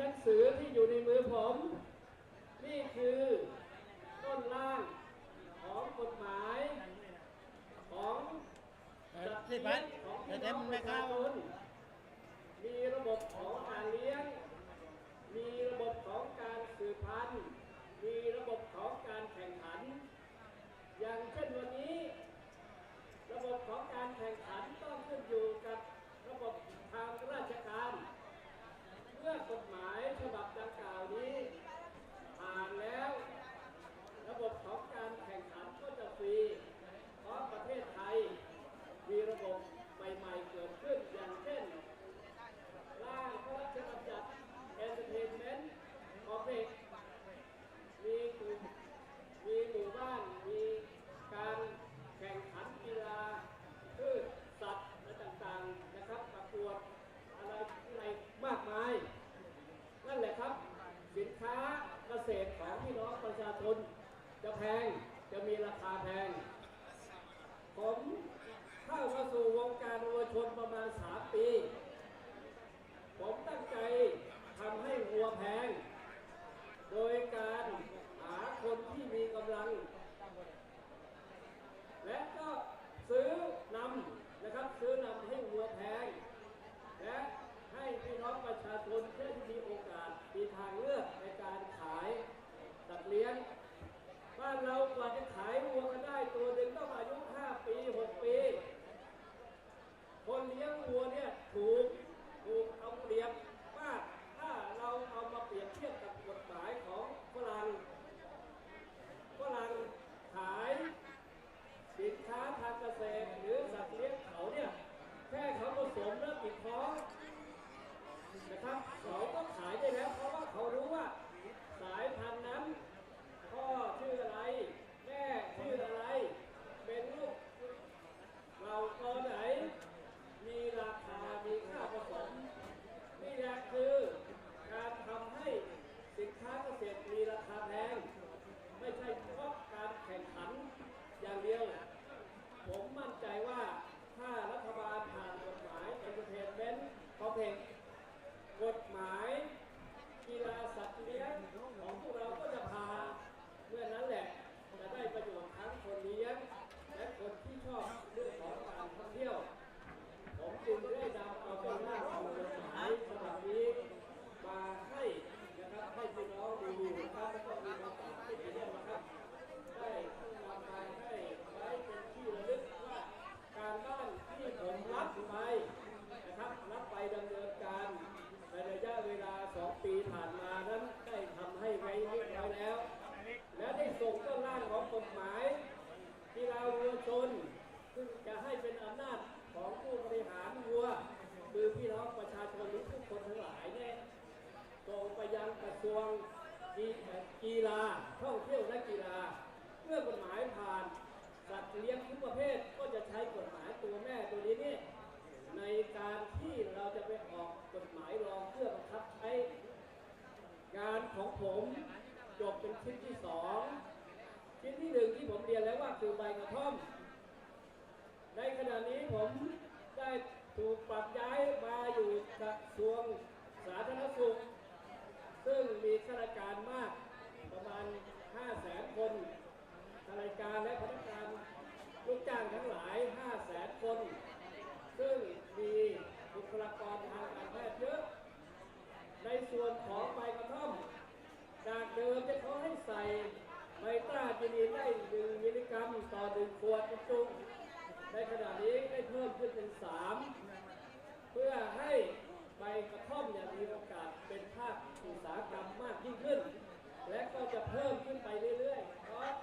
หนังสือที่อยู่ในมือผม นี่คือต้นล่างของกฎหมาย ของ Chị Bánh, để em mấy cao จะแพงจะมีราคาแพง ผมเข้ามาสู่วงการวัวชนประมาณ 3 ปี ผมตั้งใจทำให้วัวแพง โดยการหาคนที่มีกำลัง และก็ซื้อนำนะครับซื้อนำให้วัวแพง และให้พี่น้องประชาชน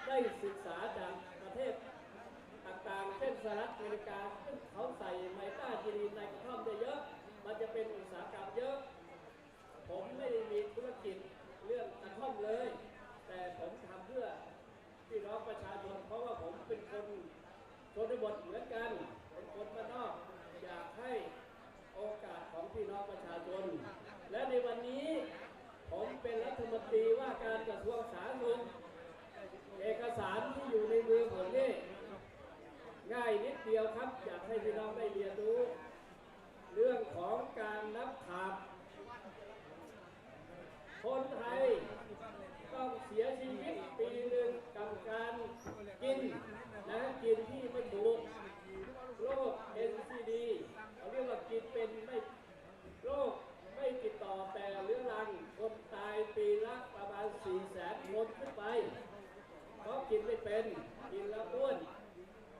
ได้ศึกษาจากประเทศต่างๆ เช่นสหรัฐอเมริกาซึ่งเขาใส่ไมต้าจีรีนในกระท่อมได้เยอะ มันจะเป็นอุตสาหกรรมเยอะ ผมไม่ได้มีธุรกิจเรื่องกระท่อมเลย แต่ผมทำเพื่อพี่น้องประชาชนเพราะว่าผมเป็นคนชนบทเหมือนกัน เป็นคนมานนอก อยากให้โอกาสของพี่น้องประชาชน และในวันนี้ผมเป็นรัฐมนตรีว่าการกระทรวงสาธารณสุข เอกสารที่อยู่ในมือผมนี่ง่ายนิดเดียวครับอยากให้พี่น้องได้เรียนรู้ เรื่องของการนับขาดคนไทยต้องเสียชีวิตปีหนึ่งกับการกินนะกินที่ไม่ถูกโรค NCD เขาเรียกว่ากินเป็นไม่โรคไม่ติดต่อแต่เรื้อรังคนตายปีละประมาณ 4 แสนคนขึ้นไป เพราะกินไม่เป็น กินแล้วอ้วน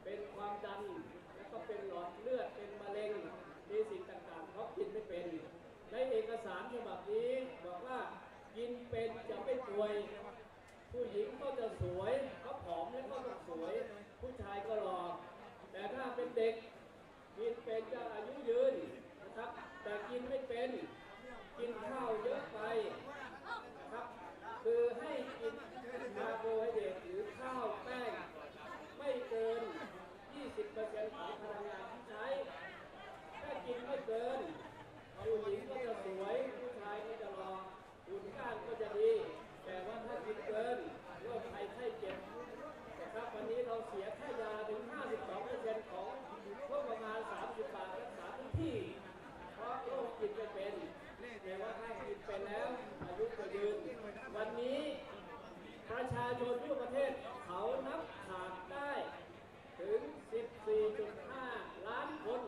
เป็นความดัน แล้วก็เป็นหลอดเลือด เป็นมะเร็ง มีสิ่งต่างๆ เพราะกินไม่เป็น ในเอกสารฉบับนี้บอกว่ากินเป็นจะไม่ป่วย ผู้หญิงก็จะสวยเขาผอมแล้วก็ต้องสวย ผู้ชายก็หล่อ แต่ถ้าเป็นเด็ก กินเป็นจะอายุยืนนะครับ แต่กินไม่เป็น กินข้าวเยอะไปนะครับ คือให้กินคาร์โบไฮเดรตหรือข้าวแป้ง ไม่เกิน 20%ของพลังงานที่ใช้ ถ้ากินไม่เกิน ผู้หญิงก็จะสวย ผู้ชายก็จะหล่อหุ่นก้านก็จะดี แต่ว่าถ้ากินเกินโรคภัยไข้เจ็บนะครับ วันนี้เราเสียค่ายาถึง 52%ของงบประมาณ 30 บาทรักษาทุกที่ เพราะโรคกินไม่เป็น แต่ว่าถ้ากินเป็นแล้วอายุจะยืน วันนี้ ประชาชนทั่วประเทศเขานับขาดได้ถึง 14.5 ล้านคน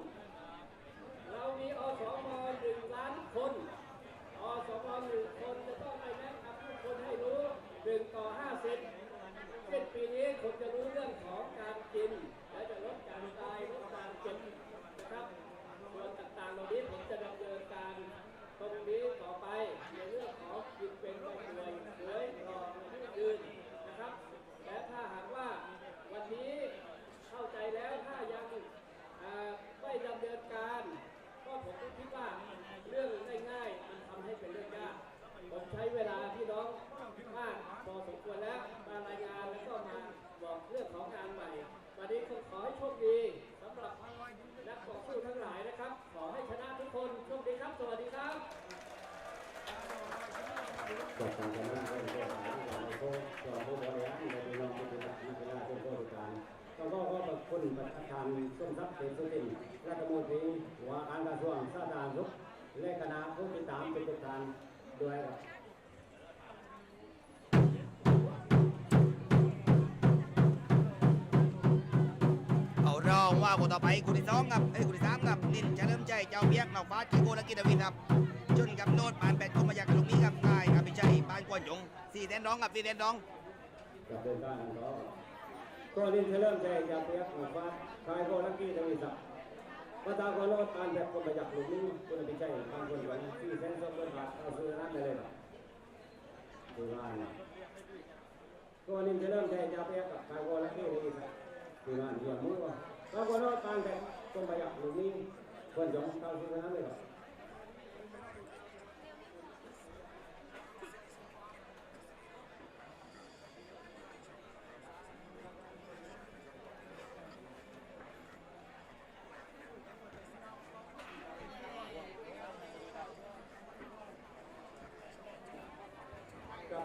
เรามีอสมหนึ่งล้านคนอสมหนึ่งคนจะต้องไปแนะนำทุกคนให้รู้หนึ่งต่อห้าสิบเช่นปีนี้คนจะรู้เรื่องของการกิน และจะลดการตายลดการเจ็บนะครับ ส่วนต่างๆเหล่านี้ผมจะดำเนินการตรงนี้ต่อไปในเรื่องของกินเป็นไม่ป่วยสวยหล่อยืดยืนนะครับ และถ้าหากว่าวันนี้เข้าใจแล้วถ้ายังอ่าไม่ดำเนินการ ก็ผมก็คิดว่าเรื่องง่ายๆมันทำให้เป็นเรื่องยาก ผมใช้เวลาพี่น้องมากพอสมควรแล้วมารายงานแล้วก็มาบอกเรื่องของงานใหม่ วันนี้ผมขอให้โชคดีสำหรับนักต่อสู้ทั้งหลายนะครับ ขอให้ชนะทุกคนโชคดีครับ สวัสดีครับ ก็ทางคณะก็ได้หาที่การโค้ชก็ผู้บริหารในเรื่องปฏิบัตินักกีฬาเป็นผู้บริการก็ก็ขอบคุณประธานส้มทรัพย์เป็นสุตินรัฐมนตรีว่าการกระทรวงสาธารณสุ ขและคณะผู้ติดตามเป็นประธานด้วยครับเอารองว่าคนต่อไปคนที่สองครับเอ้ยคนที่สามครับนินเฉลิมใจเจ้าเบียกนอกฟ้าจีโกและกินดาวินครับจนกับโนดปานแปดกุมมาจากตรงนี้ครับนายอภิชัยปานกวนจงสี่แสนดองครับสี่แสนดองกับเดินทางก็ก็นินเทเริ่มใจจะเปียกหัวฟ้าคายโกลักกี้ทวีศักดิ์ป ระธานกรโนดกานแบบคนประหยัดหลุมนี้คุณพิชัยบางคนวันที่เส้นสดบนบาทเอาซื้อนั้นได้เลยครับดูว่านะก็นิ่งจะเริ่มใจจะเปียกกับคาก็แลักกี้ทวีศักดิ์ดูว่าเยี่ยมมือว่าบางคนโนดตานแบบคนประหยัดหลุมนี้คนจงเอาซื้อนั้นเลยครับ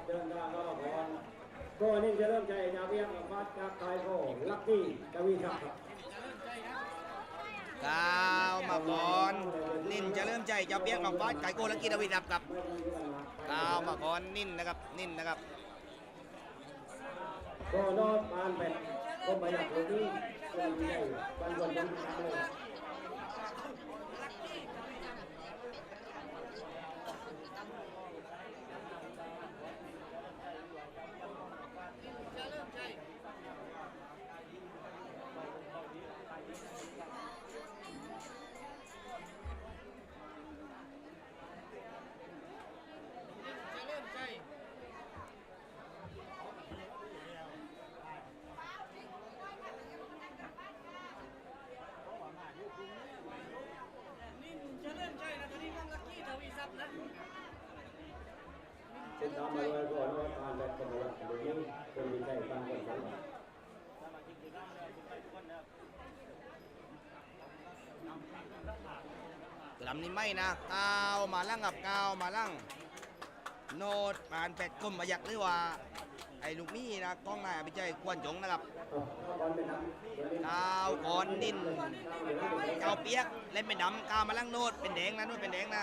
เดินทางก็ก่อน ก็นี่จะเริ่มใจจะเวียงกับฟาดกับไทยโกลักกี้กวีศักดิ์ครับก้าวมาก่อนนินเฉลิมใจเจ้าเบียกนอกฟ้าไก่โกและกินดาวินครับครับไม่ต้องเวลาก้าวมาก่อนนินนะครับนินนะครับก็นอกบานแบบก็ประหยัดตรงนี้ก็มีได้ปันวันยังทำามมาไว้ก่อนว่าทานและกำลังหรือยังคนมีใจตั้งกันแลยทุกคนนนี้ไม่นะเก้ามาลั่งกับเก้ามาลั่ง โนดปานแปดกลมมายากหรือว่า ไอ้ลูกนี่นะกล้องนายไปใจควนจงนะครับเก้าก่อนนินก้าเปียกเล่นเป็นดำก้ามาลั่งโนดเป็นแดงนะโนดเป็นแดงนะ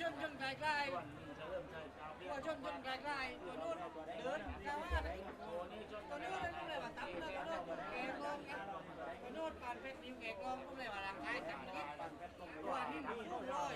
ชนชนไกลไกลว่าชนชนไกลไกลตัวนู้นเดินกาว่าตัวนู้นนั่นเลยว่าตั้มเลยตัวนู้นแกกองตัวนู้นปานเพชรนิ้วแกกองก็เลยว่าร่างกายจังนิดตัวนี้มีร่องรอย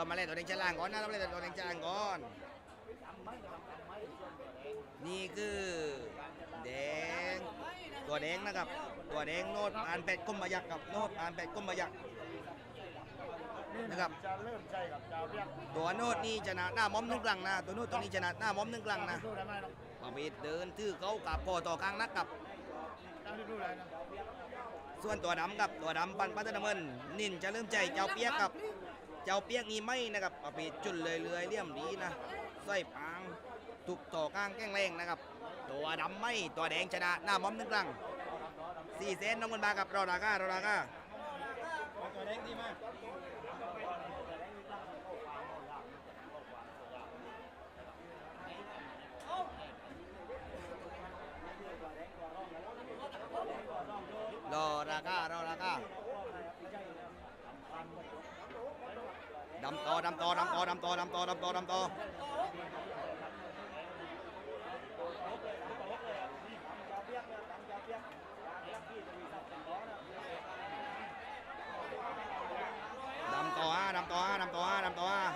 เรามาเล่นตัวแดงฉลางก่อนนะเรามาเล่นตัวแดงฉลางก่อน นี่คือแดง ตัวแดงนะครับ ตัวแดงโนดอ่านเป็ดก้มมายักกับโนดอ่านเป็ดก้มมายักนะครับจะเริ่มใจกับดาวเรียกตัวโนดนี่ชนะหน้ามอมหนึ่งกลางนะตัวโนดตัวนี้ชนะหน้ามอมหนึ่งกลางนะดูได้ไหมน้เภทเดินถือเขากับคอต่อกลางนักกับส่วนตัวดำกับตัวดำปันปัตตะเมินนินจะเริ่มใจเจ้าเปียกกับ เจ้าเปียกนี่ไม่นะครับประเภทจุนเลยเลื่อยๆเลี่ยมดีนะใส่ปางถูกต่อกลางแกล้งแรงนะครับ ตัวดำไม่ตัวแดงชนะหน้าม้อมหนึ่งกลางสี่เซนน้องมันบากับรอดาก้ารอดาก้าตัวแดงดีมาก รอราก้ารอราก้าดำต่อดำต่อดำต่อดำต่อดำต่อดำต่อดำต่อดำต่อฮะดำต่อฮะดำต่อฮะดำต่อฮะ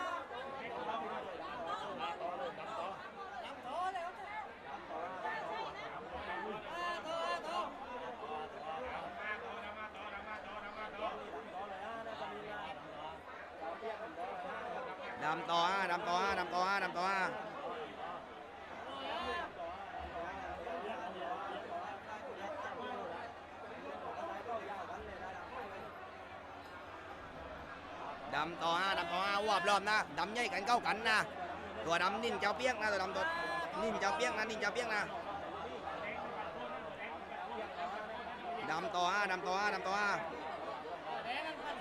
ดำต่อฮะดำต่อฮะดำต่อฮะดำต่อฮะดำต่อฮะดำต่อฮะวบรอบนะดำใหญ่กันเข้ากันนะตัวดำนิ่นเจ้าเปียกนะตัวดำตัวนิ่นเจ้าเปียกนะนิ่นเจ้าเปียกนะดำต่อฮะดำต่อฮะดำต่อฮะ แดงนั่นพัน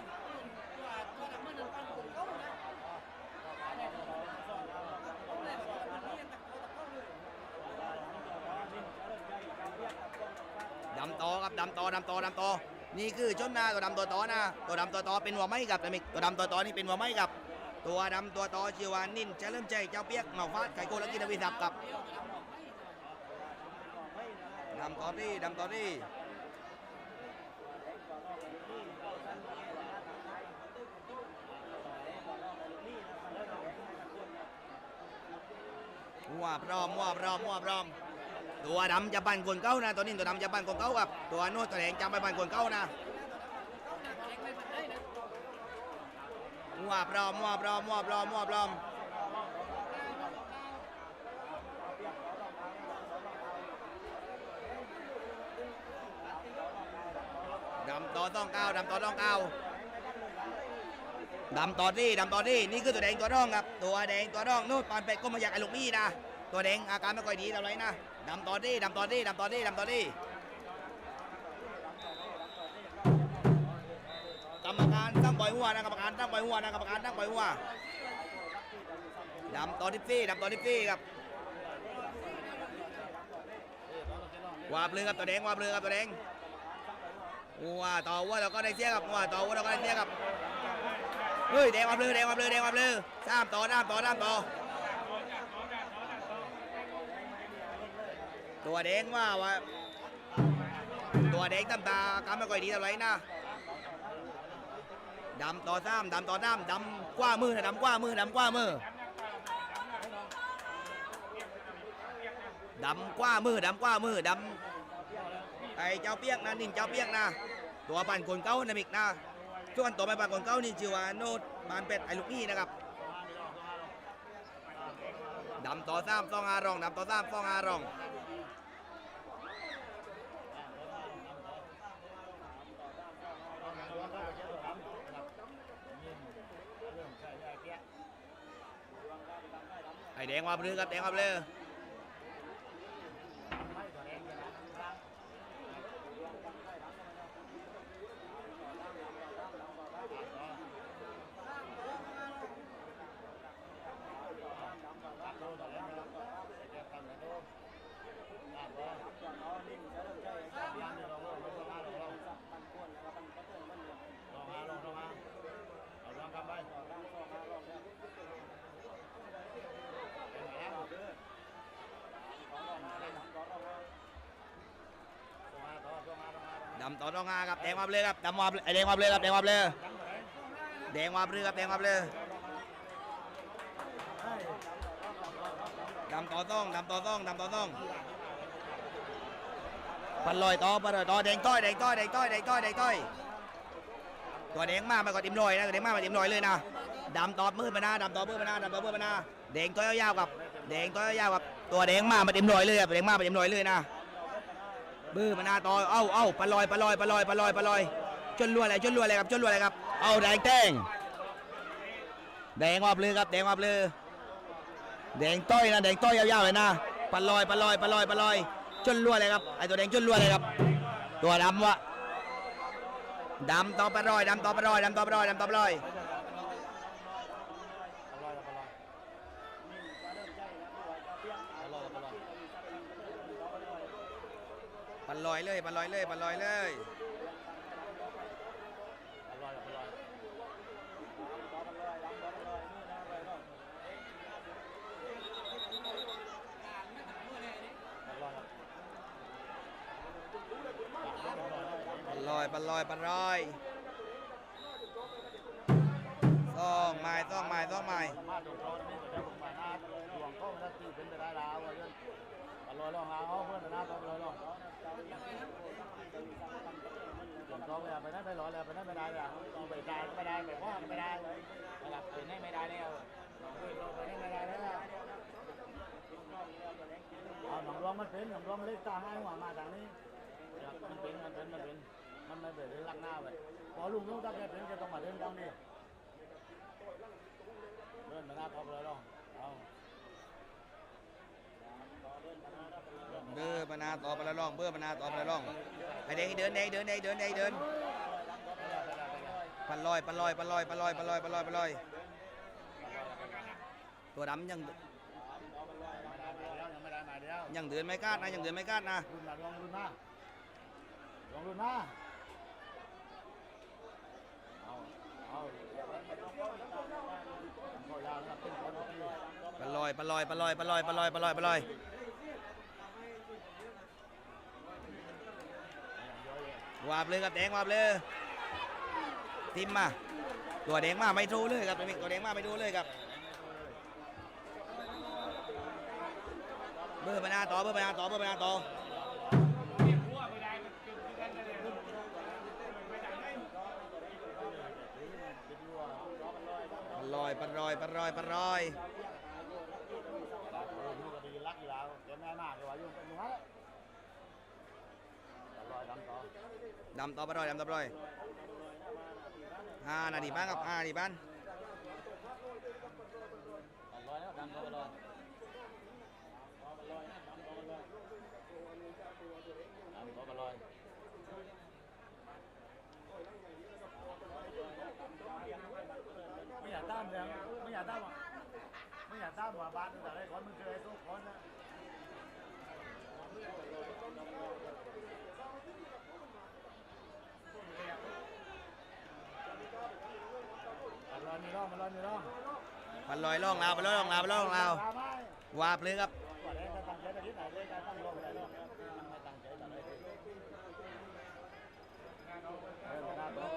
ตัวตัวดำมันนั่นพันกลุ่มเขานะต้องเลยตัวมันนี่ตะโกตะโกเลย ดำต่อครับดำต่อดำต่อดำต่อ นี่คือชนนาตัวดำตัวต่อนะ ตัวดำตัวต่อเป็นหัวไม้กับตัวมิกตัวดำตัวต่อนี่เป็นหัวไม้กับ ตัวดำตัวต่อชื่อว่านินเฉลิมใจเจ้าเปียกเหมาฟาดไก่โกและกินวิสับกับดำตอที่ดำตอที่หัวพร้อมมัวพร้อมมัวพร้อม ตัวดำจะปั่นคนเก้านะตัวนี้ตัวดำจะปั่นคนเก้าครับ ตัวโน้ตตัวแดงจะไปปั่นคนเก้านะมัวพร้อมมัวพร้อมมัวพร้อมมัวพร้อมดำต่อต้องเก้าดำต่อต้องเก้าดำต่อที่ดำต่อที่นี่คือตัวแดงตัวร่องครับ ตัวแดงตัวร่องนู่นปานเป็ดก็มาอยากไอ้ลูกนี่นะ ตัวแดงอาการไม่ค่อยดีเท่าไหรนะดำต่อที่ดำต่อที่ดำต่อที่ดำต่อที่กรรมการตั้งปล่อยหัวนะกรรมการตั้งปล่อยหัวนะกรรมการตั้งปล่อยหัวดำต่อที่ซี่ดำต่อที่ซี่ครับวาบเลยครับตัวแดงวาบเลยครับตัวแดงว้าต่อว่าเราก็ได้เสียกับว้าต่อว่าเราก็ได้เสียกับเฮ้ยแดงมาเลยแดงมาเลยแดงมาเลยสามต่อสามต่อสามต่อ ตัวแดงว่าว่า ตัวแดงตำตากำไม่ค่อยดีเท่าไรนะดำต่อสามดำต่อสามดำกว้ามือนะดำกว้ามือดำกว้ามือดำกว้ามือดำกว้ามือดำไอ้เจ้าเปียกนะนินเจ้าเปียกนะตัวปั่นคนเก้านะมิกนะส่วนตัวไปปั่นคนเก้านี่ชื่อว่าโนดบานเป็ดไอ้ลูกนี่นะครับดำต่อสามฟองอารองดำต่อสามฟองอารอง แดงมาเรื่อครับแดงมาเรือ ดำต่อต้องงาครับแดงมาเลยครับดำมาไอแดงมาเลยครับแดงมาเลยแดงมาเลยครับแดงมาเลยดำต่อต้องดำต่อต้องดำต่อต้องปันลอยต่อปันลอยต่อแดงต้อยแดงต้อยแดงต้อยแดงต้อยแดงต้อยตัวแดงมากไปก่อนติมลอยนะตัวแดงมากไปติมลอยเลยนะดำต่อมือมาหน้าดำต่อมือมาหน้าดำต่อมือมาหน้าแดงต้อยยาวๆกับแดงต้อยยาวๆกับตัวแดงมากมาติมลอยเลยครับตัวแดงมากไปติมลอยเลยนะ บื้อมาหน้าต่อเอ้าเอ้าปลอยปลอยปลอยปลอยปลอยจนรัวอะไรจนรัวอะไรครับจนรัวอะไรครับเอาแดงแต้งแดงวับเลยครับแดงวับเลยแดงต้อยนะแดงต้อยยาวๆเลยนะปลอยปลอยปลอยปลอยจนรัวเลยครับไอตัวแดงจนรัวเลยครับ ตัวดำวะดำต่อปลอยดำต่อปลอยดำต่อปลอยดำต่อปลอยาลอยปลลอยเลยปลาลอยเลยปลาลอยเลยปลอยปลอยปลอยซ่องไม้ซ่องไม้ซองไม้มาตรงโต๊ะนี่ก็จะผมไปนะหลวงพ่อมันตีเป็นไปได้แล้วว่าเรื่อง อร่อยลองเอาเพื่อนนะต้องอร่อยลองหลวงพ่อไปนั่นไปร้อยแล้วไปนั่นไม่ได้แล้วเอาไปได้ก็ไม่ได้ไปพ่อไม่ได้นะครับไปนั่นไม่ได้แล้วไปนั่นไม่ได้แล้วเอาหนองรวงมันเป็นหนองรวงมันเล็กตาให้หัวมาทางนี้มันเป็นมันเป็นมันเป็นมันไม่เป็นลักหน้าไปพอลุงลุงตั้งใจเป็นจะต้องมาเล่นตรงนี้เดินมาหน้าพอเลยลอง เอาเบื่อปนาต่อไปลาล่องเบื่อปนาต่อไปลาล่องไอเด็กเดินเด็กเดินเด็กเดินเด็กเดินปลอยปลอยปลอยปลอยปลอยปลอยปลอย ตัวดำยังยังเดินไม่กล้านะยังเดินไม่กล้านะรุ่นมาลองรุ่นมาลองรุ่นมาเอาเอยปลอยปลอยปลอยปลอยปลอยปลอยปลอย วาบเลยครับแดงวาบเลยทิมมา ตัวแดงมาไม่ดูเลยครับตัวแดงมาไม่ดูเลยครับเบอร์ปนาต่อเบอร์ปนาต่อเบอร์ปนาต่อปันลอยปันลอยปันลอยปันลอยเออนี่ก็ ดีรักอยู่แล้วเก็บง่ายมากเลยว่าอยู่เป็นหนูฮะลอยดำต่อดำต่อปันลอยดำต่อปันลอยห้านาทีบ้านครับห้านาทีบ้านลอยแล้วดำต่อลอยดำต่อลอยไม่อยากตามเลยไม่อยากตามอะไม่อยากตามว่าบ้านแต่ละคนมันเจอไอ้ทุกคนนะ มันล อยมีร่องมันลอยมีร่องปันลอยล่องลาวปันลอยล่องลาวปันลอยล่องลาวตามไม่วาบเลยครับก่อนแรกจะตั้งใจแต่ที่ไหนเลยการตั้งร่องอะไรร่องมันไม่ตั้งใจแต่เลยเออไม่ได้ร่อง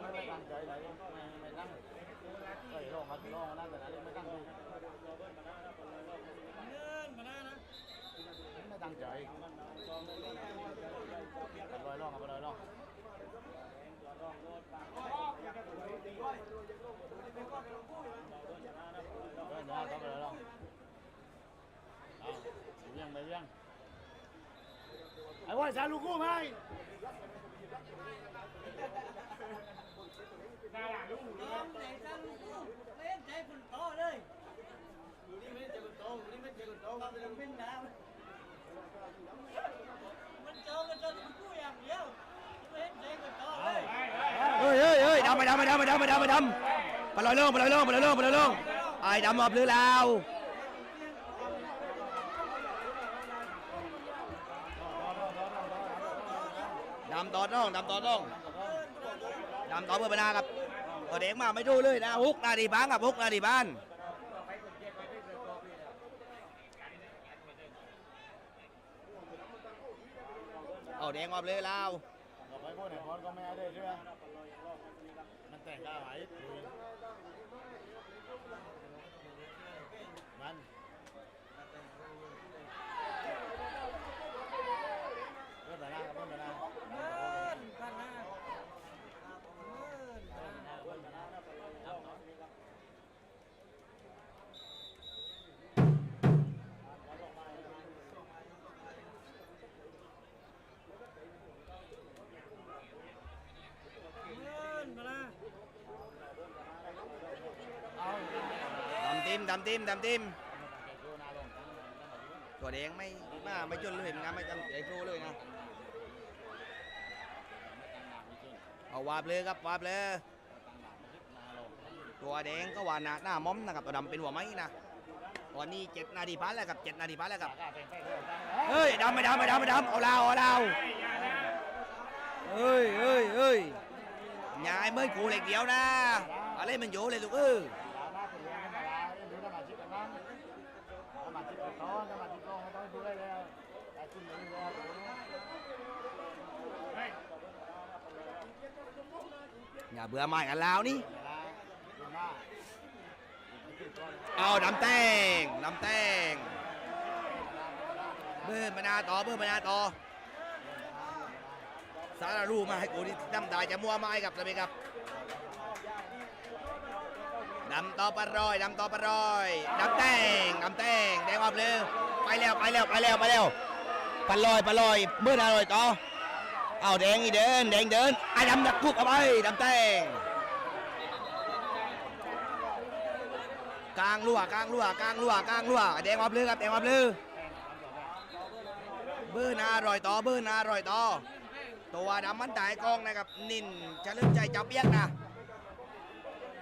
ไม่ได้ไม่ตั้งใจเลยไม่ไม่ตั้งเฮ้ยร่องมันร่องนั่นแต่นั้นไม่ตั้งดู เงินมาหน้านะ ไม่ตั้งใจมันลอยร่องมันลอยร่องเออเดี๋ยวต้องไปร่องเอาเลี้ยงไปเลี้ยง ไอ้ว่าสาลูกกู้ไหมน้องไหนจ้าลูกกูเล่นใจคนโตเลยดูนี่ไม่ใช่คนโตดูนี่ไม่ใช่คนโตมันเป็นน้ำมันโจมันโจลูกกูอย่างเดียวเล่นใจคนโตเลยเฮ้ยเฮ้ยเฮ้ยดำไปดำไปดำไปดำไปดำไปดำปันลอยล่องปันลอยล่องปันลอยล่องปันลอยล่องไอ้ดำมอบหรือลาวำต่อน้องดำต่อน้องดำต่อเบอร์ไปหน้าครับตัวเด็กมาไม่รู้เลยนะฮุกนาดีบ้านครับฮุกนาดีบ้านเอาแดงมอบเลยลาวต่อไปพวกไหนพอนก็ไม่ได้ใช่ไหมมันแต่งกาวหายคุยมันเพื่อนแต่หน้าเพื่อนแต่หน้า เงินพันห้าเงิน เงินมาละ ดำ ติมดำติมดำติมตัวแดงไม่มาไม่จนเลยนะไม่จำไอ้ครูเลยนะเอาวาบเลยครับวาบเลยตัวแดงก็วานาหน้าม้อมนะครับตัวดำเป็นหัวไม้นะตอนนี้เจ็ดนาทีพันแล้วครับเจ็ดนาทีพันแล้วครับเฮ้ยดำไม่ดำไม่ดำไม่ดำเอาลาวเอาลาวเฮ้ยเฮ้ยเฮ้ยย่าไอ้เมื่อกูเหล็กเดียวนะอะไรมันอยู่เลยลูกเออ อย่าเบื่อไม้กันแล้วนี่เอาดำแตงดำแตงเบิ่มมานาต่อเบิ่มมานาต่อสารรูมาให้กูนี่ดำได้จะมัวไม้กับสมิครับดำต่อปลารอยดำต่อปลารอยดำแตงดำแตงแดงออกเลยไปแล้วไปแล้วไปแล้วไปแล้วปลาลอยปลาลอยเบิ่มอร่ต่อ เอาแดงอีเดินแดงเดินไอ้ดำดักกุกเอาไปดำแตงกลางรั่วกลางรั่วกลางรั่วกลางรั่วแดงออบลือครับแดงออบลือเบอร์นาอร่อยต่อเบอร์นาอร่อยต่อตัวดำมันตายกองนะครับ นินจะเริ่มใจจับเบี้ยกนะ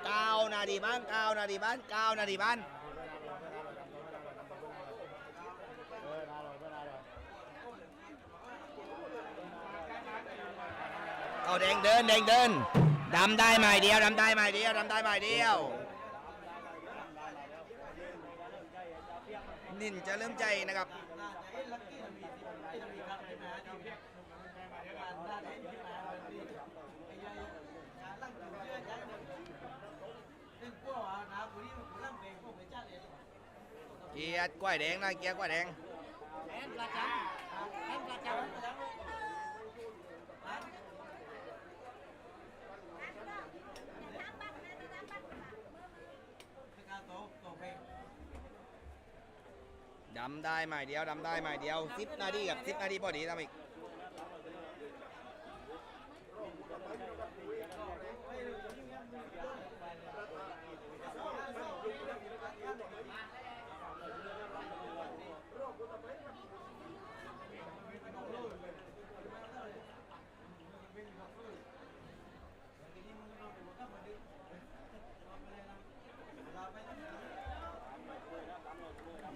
ก้าวนาทีบ้านก้าวนาทีบ้านก้าวนาทีบ้าน เอาแดงเดินแดงเดินดำได้ไหมเดียวดำได้ไหมเดียวดำได้ไหมเดียว นินจะเริ่มใจนะครับ เกียร์กล้วยแดงนะเกียร์กล้วยแดง แอนประจำแอนประจำไม่กล้าโตโตเพลง ดำได้ไหมเดียวดำได้ไหมเดียวสิบนาทีกับสิบนาทีพอดีทำอีก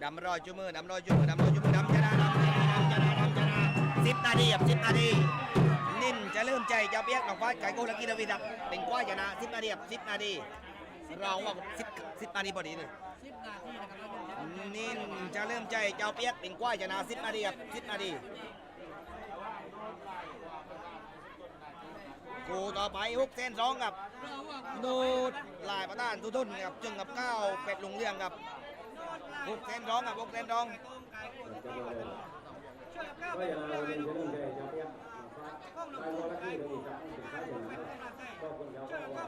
ดำรอยจุมือดำรอยจุมือดำรอยจุมือดำชนะดำชนะดำชนะดำชนะสิบนาทีครับสิบนาทีนิ่มจะเริ่มใจเจ้าเปียกน้องฟ้าไก่โกลักกินวิดับเป็นกว้ายชนะสิบนาทีครับสิบนาทีรองว่าสิบสิบนาทีพอดีเลยนิ่มจะเริ่มใจเจ้าเปียกเป็นกว้ายชนะสิบนาทีครับสิบนาทีกูต่อไปฮุกเส้นสองครับโดดลายประธานทุทุนครับจึงกับก้าวเป็ดลุงเรื่องครับ บุกเส้นดองอะบุกเซนดองใจจะเพียงฟ้าใครก็รักที่เราดีจับเป็นข้าวเหนียวก็คนเดียก็ว่า